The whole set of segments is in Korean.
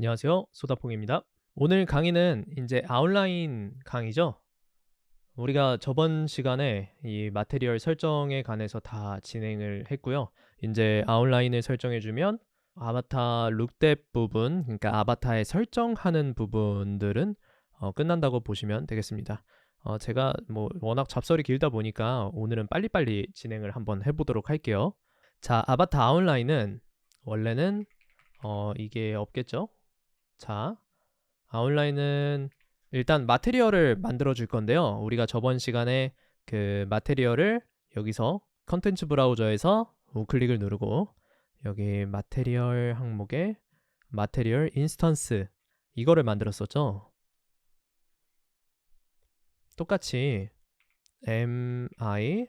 안녕하세요. 소다퐁입니다. 오늘 강의는 이제 아웃라인 강의죠. 우리가 저번 시간에 이 마테리얼 설정에 관해서 다 진행을 했고요. 이제 아웃라인을 설정해 주면 아바타 룩뎁 부분, 그러니까 아바타에 설정하는 부분들은 어, 끝난다고 보시면 되겠습니다. 어, 제가 뭐 워낙 잡설이 길다 보니까 오늘은 빨리빨리 진행을 한번 해보도록 할게요. 자, 아바타 아웃라인은 원래는 어, 이게 없겠죠? 자, 아웃라인은 일단 마테리얼을 만들어 줄 건데요. 우리가 저번 시간에 그 마테리얼을 여기서 컨텐츠 브라우저에서 우클릭을 누르고 여기 마테리얼 항목에 마테리얼 인스턴스 이거를 만들었었죠. 똑같이 mi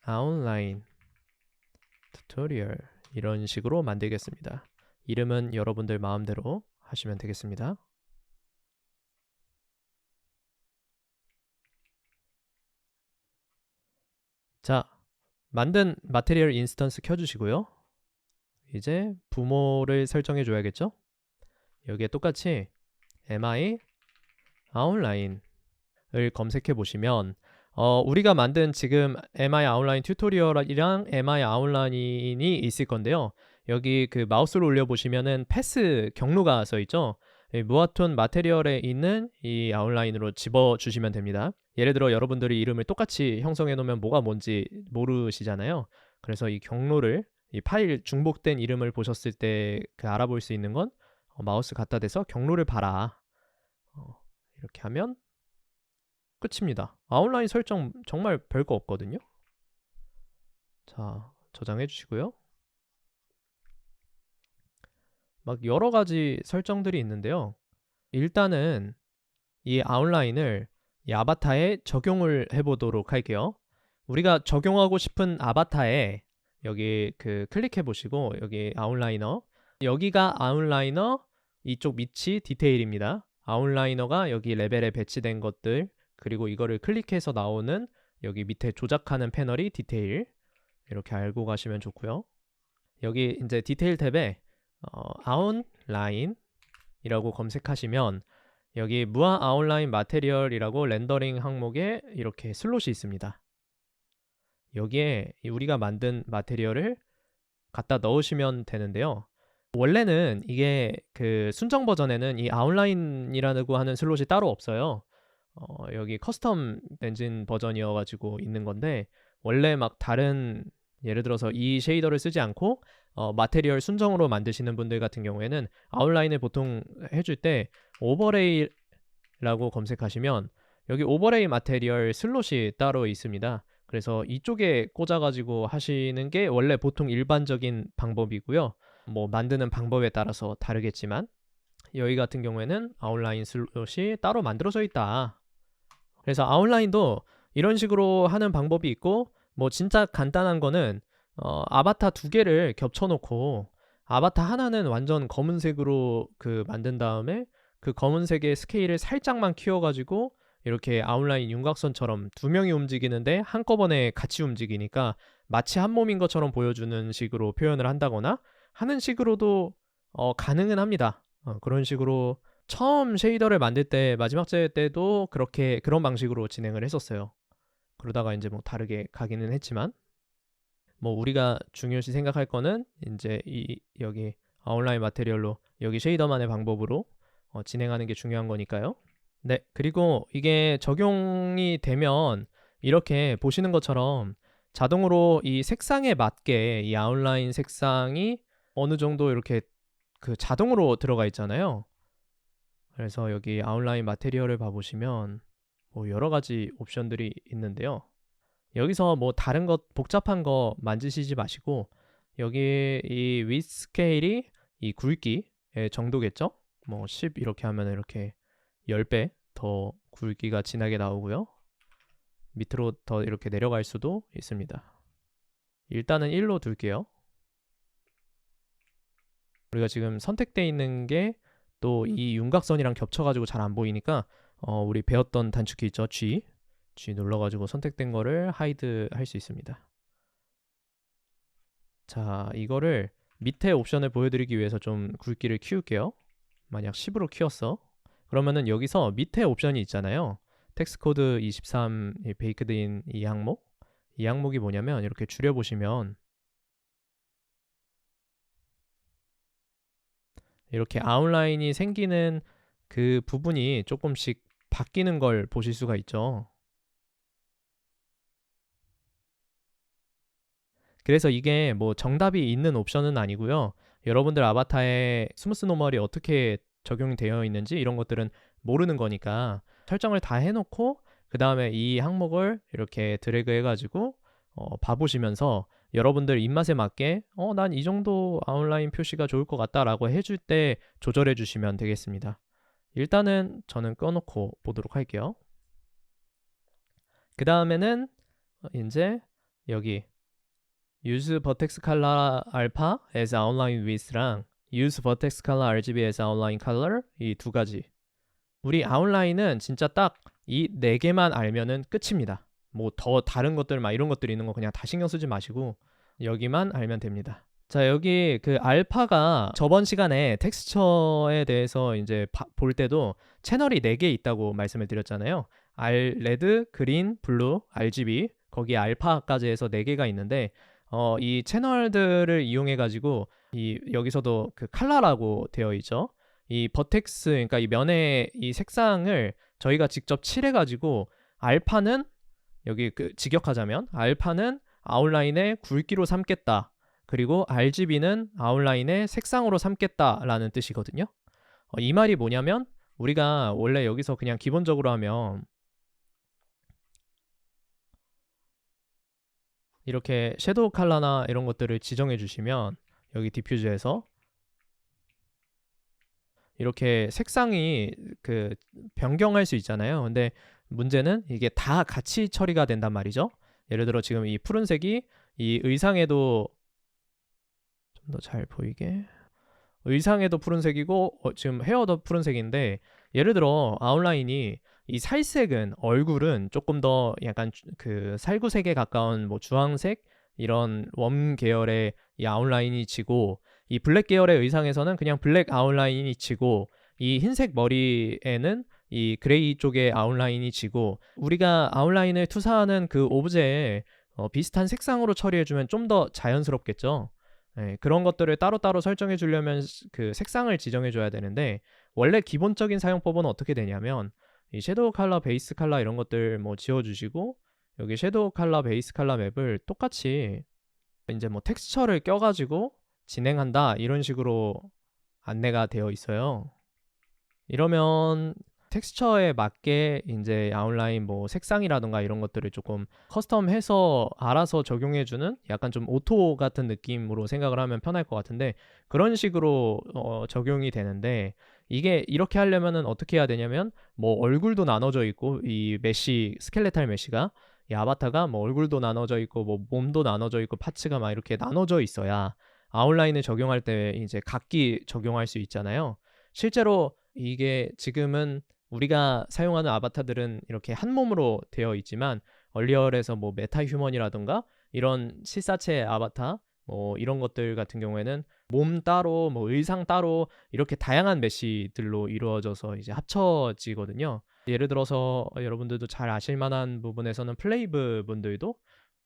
아웃라인 튜토리얼 이런 식으로 만들겠습니다. 이름은 여러분들 마음대로 하시면 되겠습니다. 자, 만든 마테리얼 인스턴스 켜주시고요. 이제 부모를 설정해 줘야겠죠? 여기에 똑같이 mi 아웃라인을 검색해 보시면 어, 우리가 만든 지금 mi 아웃라인 튜토리얼이랑 mi 아웃라인이 있을 건데요. 여기 그 마우스를 올려 보시면은 패스 경로가 써 있죠. 무아톤 마테리얼에 있는 이 아웃라인으로 집어 주시면 됩니다. 예를 들어 여러분들이 이름을 똑같이 형성해 놓으면 뭐가 뭔지 모르시잖아요. 그래서 이 경로를 이 파일 중복된 이름을 보셨을 때 그 알아볼 수 있는 건 어, 마우스 갖다 대서 경로를 봐라. 어, 이렇게 하면 끝입니다. 아웃라인 설정 정말 별거 없거든요. 자, 저장해 주시고요. 막 여러 가지 설정들이 있는데요. 일단은 이 아웃라인을 이 아바타에 적용을 해보도록 할게요. 우리가 적용하고 싶은 아바타에 여기 그 클릭해 보시고 여기 아웃라이너 여기가 아웃라이너 이쪽 밑이 디테일입니다. 아웃라이너가 여기 레벨에 배치된 것들 그리고 이거를 클릭해서 나오는 여기 밑에 조작하는 패널이 디테일 이렇게 알고 가시면 좋고요. 여기 이제 디테일 탭에 어, 아웃라인이라고 검색하시면 여기 무아 아웃라인 마테리얼이라고 렌더링 항목에 이렇게 슬롯이 있습니다. 여기에 우리가 만든 마테리얼을 갖다 넣으시면 되는데요. 원래는 이게 그 순정 버전에는 이 아웃라인이라고 하는 슬롯이 따로 없어요. 어, 여기 커스텀 엔진 버전이어가지고 있는 건데 원래 막 다른 예를 들어서 이 쉐이더를 쓰지 않고 어, 마테리얼 순정으로 만드시는 분들 같은 경우에는 아웃라인을 보통 해줄 때 오버레이라고 검색하시면 여기 오버레이 마테리얼 슬롯이 따로 있습니다. 그래서 이쪽에 꽂아가지고 하시는 게 원래 보통 일반적인 방법이고요. 뭐 만드는 방법에 따라서 다르겠지만 여기 같은 경우에는 아웃라인 슬롯이 따로 만들어져 있다. 그래서 아웃라인도 이런 식으로 하는 방법이 있고 뭐 진짜 간단한 거는 어, 아바타 두 개를 겹쳐놓고 아바타 하나는 완전 검은색으로 그 만든 다음에 그 검은색의 스케일을 살짝만 키워가지고 이렇게 아웃라인 윤곽선처럼 두 명이 움직이는데 한꺼번에 같이 움직이니까 마치 한 몸인 것처럼 보여주는 식으로 표현을 한다거나 하는 식으로도 어, 가능은 합니다. 어, 그런 식으로 처음 쉐이더를 만들 때 마지막 제 때도 그렇게 그런 방식으로 진행을 했었어요. 그러다가 이제 뭐 다르게 가기는 했지만 뭐 우리가 중요시 생각할 거는 이제 이 여기 아웃라인 마테리얼로 여기 쉐이더만의 방법으로 어, 진행하는 게 중요한 거니까요. 네, 그리고 이게 적용이 되면 이렇게 보시는 것처럼 자동으로 이 색상에 맞게 이 아웃라인 색상이 어느 정도 이렇게 그 자동으로 들어가 있잖아요. 그래서 여기 아웃라인 마테리얼을 봐보시면 뭐 여러 가지 옵션들이 있는데요. 여기서 뭐 다른 것 복잡한 거 만지시지 마시고 여기 이 위스 스케일이 이 굵기의 정도겠죠? 뭐 10 이렇게 하면 이렇게 10배 더 굵기가 진하게 나오고요. 밑으로 더 이렇게 내려갈 수도 있습니다. 일단은 1로 둘게요. 우리가 지금 선택되어 있는 게 또 이 윤곽선이랑 겹쳐가지고 잘 안 보이니까 어, 우리 배웠던 단축키 있죠? G G 눌러가지고 선택된 거를 하이드 할 수 있습니다. 자, 이거를 밑에 옵션을 보여드리기 위해서 좀 굵기를 키울게요. 만약 10으로 키웠어. 그러면은 여기서 밑에 옵션이 있잖아요. 텍스트 코드 23 베이크드인 이 항목. 이 항목이 뭐냐면 이렇게 줄여보시면 이렇게 아웃라인이 생기는 그 부분이 조금씩 바뀌는 걸 보실 수가 있죠. 그래서 이게 뭐 정답이 있는 옵션은 아니고요. 여러분들 아바타에 스무스 노멀이 어떻게 적용되어 있는지 이런 것들은 모르는 거니까 설정을 다 해놓고 그 다음에 이 항목을 이렇게 드래그 해가지고 어, 봐보시면서 여러분들 입맛에 맞게 어, 난 이 정도 아웃라인 표시가 좋을 것 같다라고 해줄 때 조절해 주시면 되겠습니다. 일단은 저는 꺼놓고 보도록 할게요. 그 다음에는 이제 여기 use vertex color alpha as outline width랑 use vertex color RGB as outline color 이 두 가지 우리 아웃라인은 진짜 딱 이 네 개만 알면은 끝입니다. 뭐 더 다른 것들 막 이런 것들이 있는 거 그냥 다 신경 쓰지 마시고 여기만 알면 됩니다. 자 여기 그 알파가 저번 시간에 텍스처에 대해서 이제 바, 볼 때도 채널이 4개 있다고 말씀을 드렸잖아요. R, 레드, 그린, 블루, RGB 거기에 알파까지 해서 4개가 있는데 어, 이 채널들을 이용해 가지고 이 여기서도 그 칼라라고 되어 있죠. 이 버텍스 그러니까 이 면의 이 색상을 저희가 직접 칠해 가지고 알파는 여기 그 직역하자면 알파는 아웃라인의 굵기로 삼겠다. 그리고 RGB는 아웃라인의 색상으로 삼겠다라는 뜻이거든요. 어, 이 말이 뭐냐면 우리가 원래 여기서 그냥 기본적으로 하면 이렇게 섀도우 컬러나 이런 것들을 지정해 주시면 여기 디퓨즈에서 이렇게 색상이 그 변경할 수 있잖아요. 근데 문제는 이게 다 같이 처리가 된단 말이죠. 예를 들어 지금 이 푸른색이 이 의상에도 좀 더 잘 보이게 의상에도 푸른색이고 어, 지금 헤어도 푸른색인데 예를 들어 아웃라인이 이 살색은 얼굴은 조금 더 약간 그 살구색에 가까운 뭐 주황색 이런 웜 계열의 이 아웃라인이 지고 이 블랙 계열의 의상에서는 그냥 블랙 아웃라인이 지고 이 흰색 머리에는 이 그레이 쪽의 아웃라인이 지고 우리가 아웃라인을 투사하는 그 오브제에 어, 비슷한 색상으로 처리해주면 좀 더 자연스럽겠죠. 네, 그런 것들을 따로따로 설정해 주려면 그 색상을 지정해 줘야 되는데 원래 기본적인 사용법은 어떻게 되냐면 이 섀도우 컬러, 베이스 컬러 이런 것들 뭐 지워주시고 여기 섀도우 컬러, 베이스 컬러 맵을 똑같이 이제 뭐 텍스처를 껴가지고 진행한다 이런 식으로 안내가 되어 있어요. 이러면 텍스처에 맞게 이제 아웃라인 뭐 색상이라든가 이런 것들을 조금 커스텀해서 알아서 적용해주는 약간 좀 오토 같은 느낌으로 생각을 하면 편할 것 같은데 그런 식으로 어, 적용이 되는데 이게 이렇게 하려면은 어떻게 해야 되냐면 뭐 얼굴도 나눠져 있고 이 메시 스켈레탈 메시가 이 아바타가 뭐 얼굴도 나눠져 있고 뭐 몸도 나눠져 있고 파츠가 막 이렇게 나눠져 있어야 아웃라인을 적용할 때 이제 각기 적용할 수 있잖아요. 실제로 이게 지금은 우리가 사용하는 아바타들은 이렇게 한 몸으로 되어 있지만 얼리얼에서 뭐 메타 휴먼이라든가 이런 실사체 아바타 뭐 이런 것들 같은 경우에는 몸 따로 뭐 의상 따로 이렇게 다양한 메시들로 이루어져서 이제 합쳐지거든요. 예를 들어서 여러분들도 잘 아실 만한 부분에서는 플레이브 분들도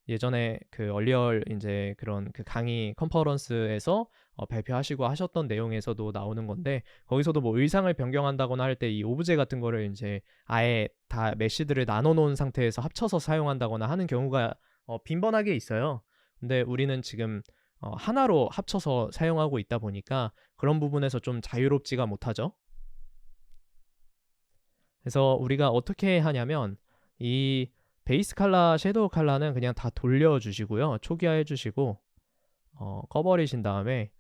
예전에 그 얼리얼 이제 그런 그 강의 컨퍼런스에서 어, 발표하시고 하셨던 내용에서도 나오는 건데 거기서도 뭐 의상을 변경한다거나 할 때 이 오브제 같은 거를 이제 아예 다 메시들을 나눠 놓은 상태에서 합쳐서 사용한다거나 하는 경우가 어, 빈번하게 있어요. 근데 우리는 지금 어, 하나로 합쳐서 사용하고 있다 보니까 그런 부분에서 좀 자유롭지가 못하죠. 그래서 우리가 어떻게 하냐면 이 베이스 칼라, 섀도우 칼라는 그냥 다 돌려주시고요. 초기화해 주시고 어, 꺼버리신 다음에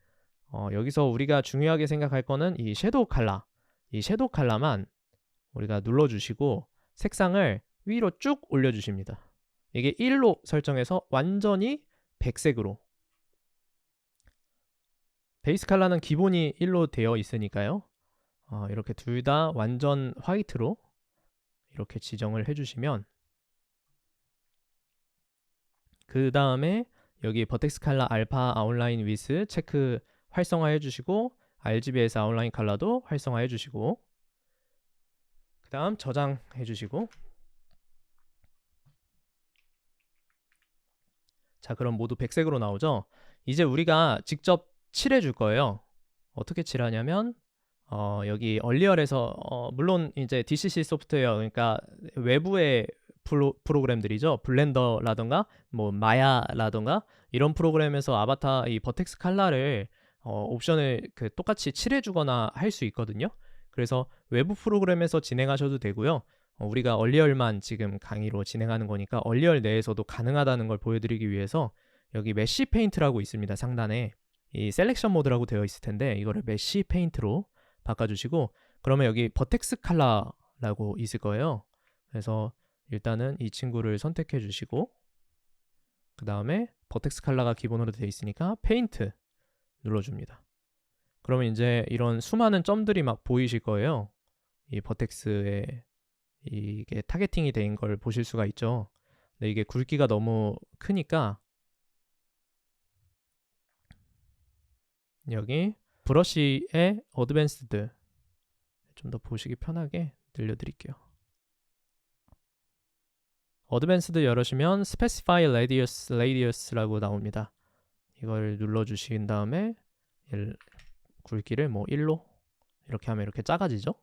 어, 여기서 우리가 중요하게 생각할 거는 이 섀도우 칼라 이 섀도우 칼라만 우리가 눌러주시고 색상을 위로 쭉 올려주십니다. 이게 1로 설정해서 완전히 백색으로 베이스 칼라는 기본이 1로 되어 있으니까요. 어, 이렇게 둘 다 완전 화이트로 이렇게 지정을 해주시면 그 다음에 여기 버텍스 칼라 알파 아웃라인 위스 체크 활성화 해 주시고 RGBS 아웃라인 칼라도 활성화 해 주시고 그 다음 저장해 주시고 자 그럼 모두 백색으로 나오죠 이제 우리가 직접 칠해 줄 거예요 어떻게 칠하냐면 어, 여기 얼리얼에서 어, 물론 이제 DCC 소프트웨어 그러니까 외부의 프로, 프로그램들이죠 블렌더라던가 뭐 마야라던가 이런 프로그램에서 아바타 이 버텍스 칼라를 어, 옵션을 그 똑같이 칠해 주거나 할 수 있거든요. 그래서 외부 프로그램에서 진행하셔도 되고요. 어, 우리가 얼리얼만 지금 강의로 진행하는 거니까 얼리얼 내에서도 가능하다는 걸 보여드리기 위해서 여기 메쉬 페인트라고 있습니다. 상단에 이 셀렉션 모드라고 되어 있을 텐데 이거를 메쉬 페인트로 바꿔주시고 그러면 여기 버텍스 칼라라고 있을 거예요. 그래서 일단은 이 친구를 선택해 주시고 그 다음에 버텍스 칼라가 기본으로 되어 있으니까 페인트 눌러줍니다. 그러면 이제 이런 수많은 점들이 막 보이실 거예요. 이 버텍스에 이게 타겟팅이 된 걸 보실 수가 있죠. 근데 이게 굵기가 너무 크니까 여기 브러쉬의 어드밴스드 좀 더 보시기 편하게 늘려드릴게요. 어드밴스드 열으시면 Specify Radius, Radius라고 나옵니다. 이걸 눌러주신 다음에 굵기를 뭐 1로 이렇게 하면 이렇게 작아지죠.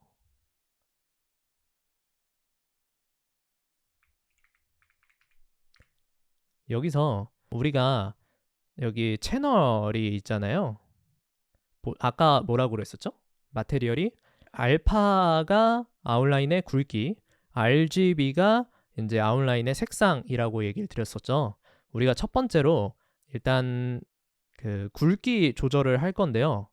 여기서 우리가 여기 채널이 있잖아요. 아까 뭐라고 그랬었죠? 마테리얼이 알파가 아웃라인의 굵기, RGB가 이제 아웃라인의 색상이라고 얘기를 드렸었죠. 우리가 첫 번째로 일단 그 굵기 조절을 할 건데요.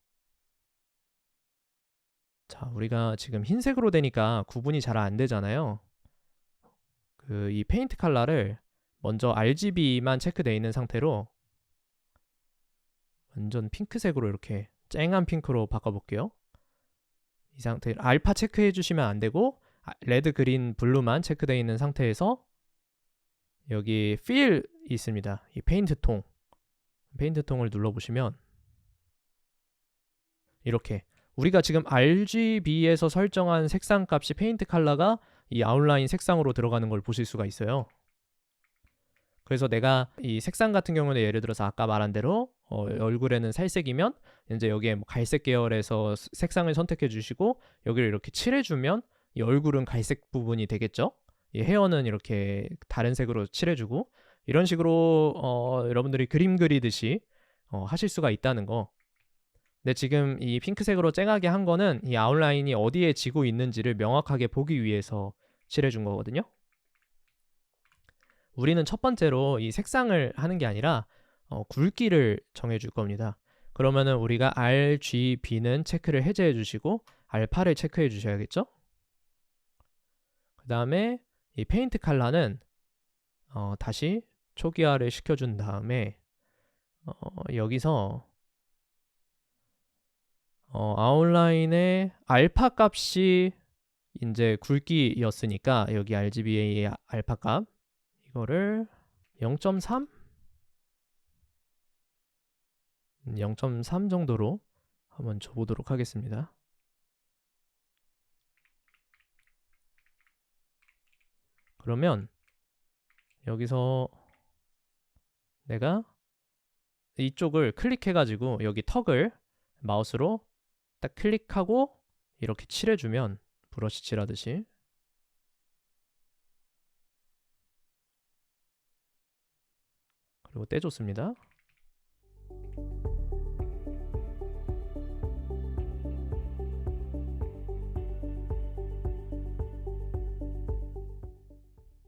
자, 우리가 지금 흰색으로 되니까 구분이 잘 안 되잖아요. 그 이 페인트 컬러를 먼저 RGB만 체크되어 있는 상태로 완전 핑크색으로 이렇게 쨍한 핑크로 바꿔볼게요. 이 상태 알파 체크해 주시면 안 되고 아, 레드, 그린, 블루만 체크되어 있는 상태에서 여기 필 있습니다. 이 페인트 통 페인트 통을 눌러보시면 이렇게 우리가 지금 RGB에서 설정한 색상 값이 페인트 컬러가 이 아웃라인 색상으로 들어가는 걸 보실 수가 있어요. 그래서 내가 이 색상 같은 경우는 예를 들어서 아까 말한 대로 어, 얼굴에는 살색이면 이제 여기에 뭐 갈색 계열에서 색상을 선택해 주시고 여기를 이렇게 칠해 주면 이 얼굴은 갈색 부분이 되겠죠. 이 헤어는 이렇게 다른 색으로 칠해주고 이런 식으로 어, 여러분들이 그림 그리듯이 어, 하실 수가 있다는 거. 근데 지금 이 핑크색으로 쨍하게 한 거는 이 아웃라인이 어디에 지고 있는지를 명확하게 보기 위해서 칠해준 거거든요. 우리는 첫 번째로 이 색상을 하는 게 아니라 어, 굵기를 정해줄 겁니다. 그러면은 우리가 RGB는 체크를 해제해 주시고 알파를 체크해 주셔야겠죠? 그 다음에 이 페인트 칼라는 어, 다시 초기화를 시켜준 다음에 어, 여기서 어, 아웃라인의 알파 값이 이제 굵기였으니까 여기 RGBA의 알파 값 이거를 0.3 0.3 정도로 한번 줘보도록 하겠습니다. 그러면 여기서 내가 이쪽을 클릭해가지고 여기 턱을 마우스로 딱 클릭하고 이렇게 칠해주면 브러쉬 칠하듯이 그리고 떼줬습니다.